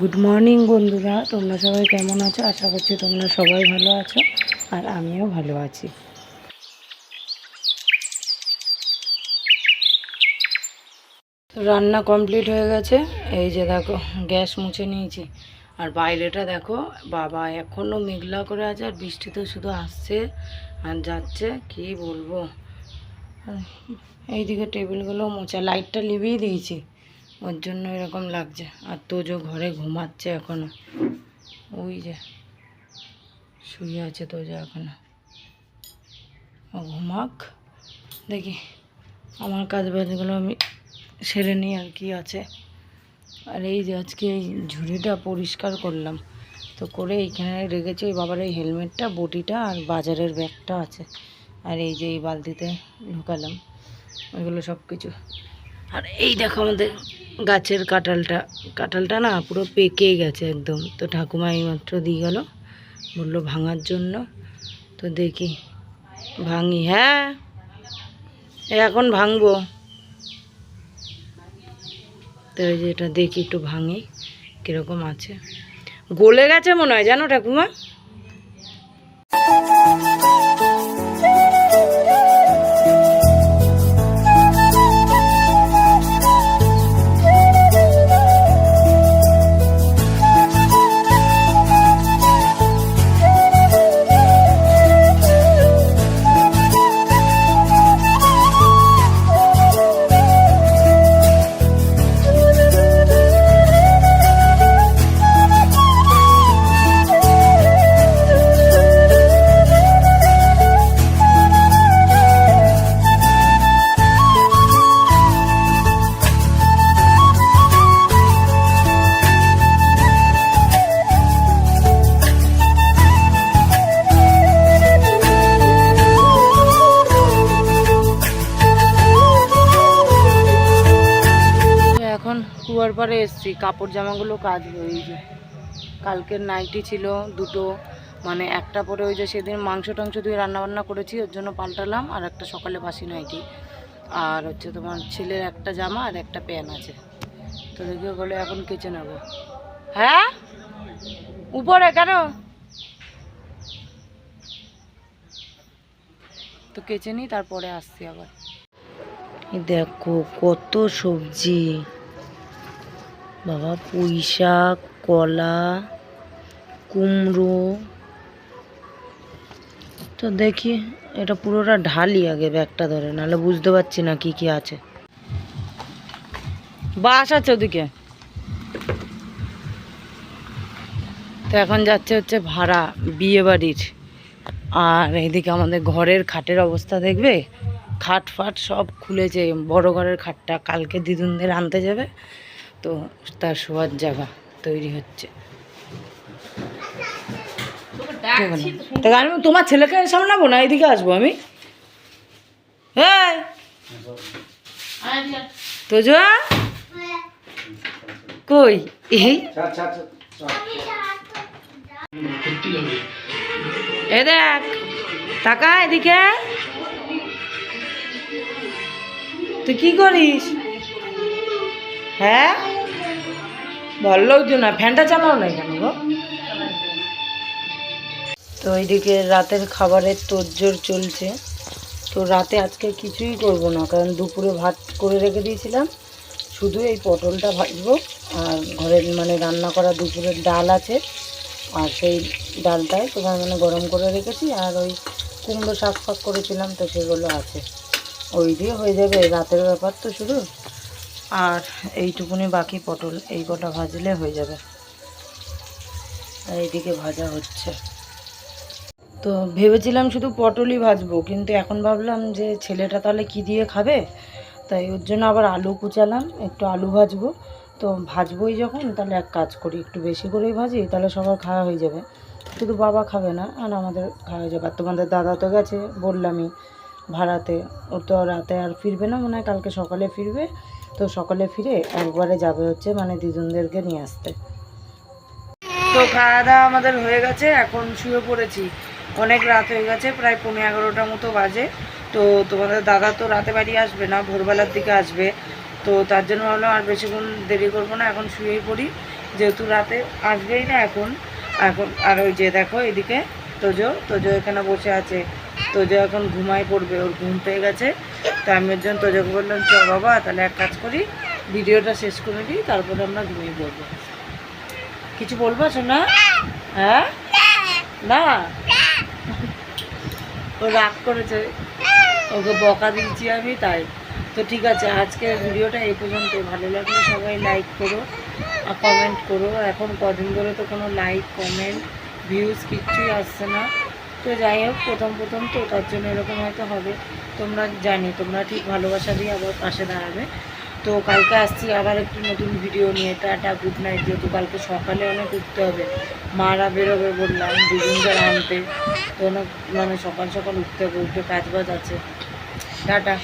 Good morning বন্ধুরা। তোমরা সবাই কেমন আছো? আশা করছি তোমরা সবাই ভালো আছো, আর আমিও ভালো আছি। রান্না কমপ্লিট হয়ে গেছে। এই যে দেখো, গ্যাস মুছে নিয়েছি। আর বাইরেটা দেখো, বাবা এখনও মেঘলা করে আছে, আর বৃষ্টি তো শুধু আসছে আর যাচ্ছে, কি বলব? এইদিকে টেবিলগুলো মোছা, লাইটটা লিভিয়ে দিয়েছি। ওর জন্য এরকম লাগছে। আর তোজো ঘরে ঘুমাচ্ছে এখনও। ওই যে, শুয়ে আছে তো তোজো এখনও। ও ঘুমাক। দেখি, আমার কাজ বাজগুলো আমি সেরে নিই আর কি আছে। আর এই যে আজকে এই ঝুড়িটা পরিষ্কার করলাম। তো করে এইখানে রেখেছি, ওই বাবার এই হেলমেটটা, বটিটা আর বাজারের ব্যাগটা আছে। আর এই যে এই বালতিতে ঢুকালাম। ওইগুলো সব কিছু আর এই দেখো আমাদের গাছের কাঁঠালটা। কাঁঠালটা না পুরো পেকে গেছে একদম। তো ঠাকুমা এইমাত্র দিয়ে গেল, বলল ভাঙার জন্য। তো দেখি, ভাঙি হ্যাঁ। এখন ভাঙবো। তো এই যে এটা দেখি একটু ভাঙি, কীরকম আছে। গলে গেছে মনে হয়, জানো ঠাকুমা? কুয়ার পাড়ে এসছি, কাপড় জামাগুলো কাজ ওই যে। কালকের নাইটি ছিল দুটো মানে একটা পরে ওই যে সেদিন মাংস টাংস দিয়ে রান্নাবান্না করেছি, ওর জন্য পাল্টালাম, আর একটা সকালে বাসি নাইটি আর হচ্ছে তোমার ছেলের একটা জামা আর একটা প্যান আছে। তো দেখি বলে, এখন কেচে নেব। হ্যাঁ? উপরে কেন? তো কেচে নিই, তারপরে আসছি আবার। দেখো, কত সবজি। বাবা পুঁই শাক কলা, কুমড়ো। তো দেখি, এটা পুরোটা ঢালি আগে ব্যাগটা ধরে, নাহলে বুঝতে পারছি না কি কি আছে। বাস আছে ওদিকে। তো এখন যাচ্ছে হচ্ছে ভাড়া বিয়ে বাড়ির আর এইদিকে আমাদের ঘরের খাটের অবস্থা দেখবে? খাট ফাট সব খুলেছে, বড় ঘরের খাটটা। কালকে দিদুনদের আনতে যাবে। তো তার শোয়ার জায়গা তৈরি হচ্ছে। আমি তোমার ছেলেকে সামলাবো না? এইদিকে আসব আমি। হ্যাঁ কই? এ দেখ টাকা এদিকে। তুই কি করিস? হ্যাঁ? ভালো লাগছে না। ফ্যানটা চালাও না কেন গো? তো এইদিকে রাতের খাবারের তোড়জোড় চলছে। তো রাতে আজকে কিছুই করব না, কারণ দুপুরে ভাত করে রেখে দিয়েছিলাম। শুধু এই পটলটা ভাজবো, আর ঘরের মানে রান্না করা দুপুরের ডাল আছে। আর সেই ডালটাই তোমার মানে গরম করে রেখেছি, আর ওই কুমড়ো শাক ফাক করেছিলাম, তো সেগুলো আছে। ওই দিয়ে হয়ে যাবে রাতের ব্যাপার তো শুধু। আর এইটুকুনি বাকি পটল এই কটা ভাজলে হয়ে যাবে। আর এইদিকে ভাজা হচ্ছে। তো ভেবেছিলাম শুধু পটলই ভাজবো, কিন্তু এখন ভাবলাম যে ছেলেটা তাহলে কি দিয়ে খাবে? তাই ওর জন্য আবার আলু কুচালাম, একটু আলু ভাজবো। তো ভাজবোই যখন, তাহলে এক কাজ করি, একটু বেশি করেই ভাজি, তাহলে সবার খাওয়া হয়ে যাবে। শুধু বাবা খাবে না, আর আমাদের খাওয়া হয়ে যাবে। আর তোমাদের দাদা তো গেছে বললামই ভাড়াতে, ওর তো রাতে আর ফিরবে না, মনে হয় কালকে সকালে ফিরবে। তো সকালে ফিরে একবারে যাবে হচ্ছে মানে দিদুনদেরকে নিয়ে আসতে। তো খাওয়া দাওয়া আমাদের হয়ে গেছে, এখন শুয়ে পড়েছি। অনেক রাত হয়ে গেছে, প্রায় পনেরো এগারোটার মতো বাজে। তো তোমাদের দাদা তো রাতে বাড়ি আসবে না, ভোরবেলার দিকে আসবে। তো তার জন্য ভাবলাম আর বেশিক্ষণ দেরি করব না, এখন শুয়েই পড়ি। যেহেতু রাতে আসবেই না এখন এখন আর ওই যে দেখো এদিকে তোজো তোজো এখানে বসে আছে। তোজো এখন ঘুমায় পড়বে, ওর ঘুম পেয়ে গেছে। তো আমি জন্য তোজোকে বললাম, চ বাবা, তাহলে এক কাজ করি, ভিডিওটা শেষ করে দিই, তারপরে আমরা ঘুমিয়ে পড়ব। কিছু বলব শোনা হ্যাঁ? না? ও রাগ করেছে। ওকে বকা দিয়েছি আমি, তাই। তো ঠিক আছে, আজকের ভিডিওটা এই পর্যন্ত। ভালো লাগলে সবাই লাইক করো আর কমেন্ট করো। এখন কদিন ধরে তো কোনো লাইক কমেন্ট ভিউজ কিচ্ছুই আসছে না। তো যাই হোক, প্রথম প্রথম তো তার জন্য এরকম হয়তো হবে। তোমরা জানি, তোমরা ঠিক ভালোবাসা দিয়ে আবার পাশে দাঁড়াবে। তো কালকে আসছি আবার একটু নতুন ভিডিও নিয়ে। টাটা গুড নাইট যেহেতু কালকে সকালে অনেক উঠতে হবে। মারা বেরোবে বললাম দুজনদের আনতে। তো অনেক মানে সকাল সকাল উঠতে হবে, উঠে কাজ বাজ আছে। টাটা।